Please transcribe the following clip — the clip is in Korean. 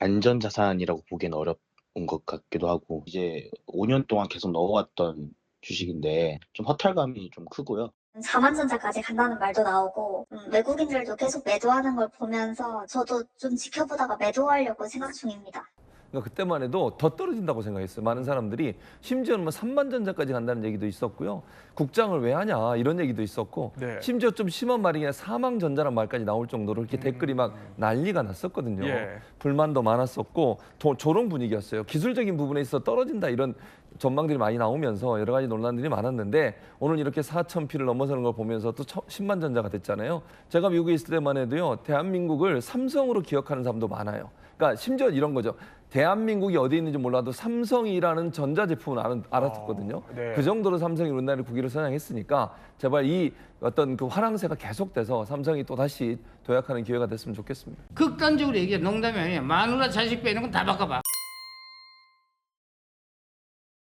안전자산이라고 보기엔 어려운 것 같기도 하고 이제 5년 동안 계속 넣어왔던 주식인데 좀 허탈감이 좀 크고요. 4만전자까지 간다는 말도 나오고 음, 외국인들도 계속 매도하는 걸 보면서 저도 좀 지켜보다가 매도하려고 생각 중입니다. 그러니까 그때만 해도 더 떨어진다고 생각했어요. 많은 사람들이 심지어는 뭐 3만 전자까지 간다는 얘기도 있었고요. 국장을 왜 하냐 이런 얘기도 있었고 네. 심지어 좀 심한 말이 그냥 사망 전자란 말까지 나올 정도로 이렇게 댓글이 막 난리가 났었거든요. 음. 예. 불만도 많았었고 도, 조롱 분위기였어요. 기술적인 부분에 있어 떨어진다 이런 전망들이 많이 나오면서 여러 가지 논란들이 많았는데 오늘 이렇게 4천 피를 넘어서는 걸 보면서 또 10만 전자가 됐잖아요. 제가 미국에 있을 때만 해도요. 대한민국을 삼성으로 기억하는 사람도 많아요. 그러니까 심지어 이런 거죠. 대한민국이 어디 있는지 몰라도 삼성이라는 전자제품을 알았, 알았거든요. 어, 네. 그 정도로 삼성이 우리나라의 국위를 선양했으니까 제발 이 어떤 그 화랑새가 계속돼서 삼성이 또 다시 도약하는 기회가 됐으면 좋겠습니다. 극단적으로 얘기해 농담이 아니야 마누라 자식 빼는 건 다 바꿔봐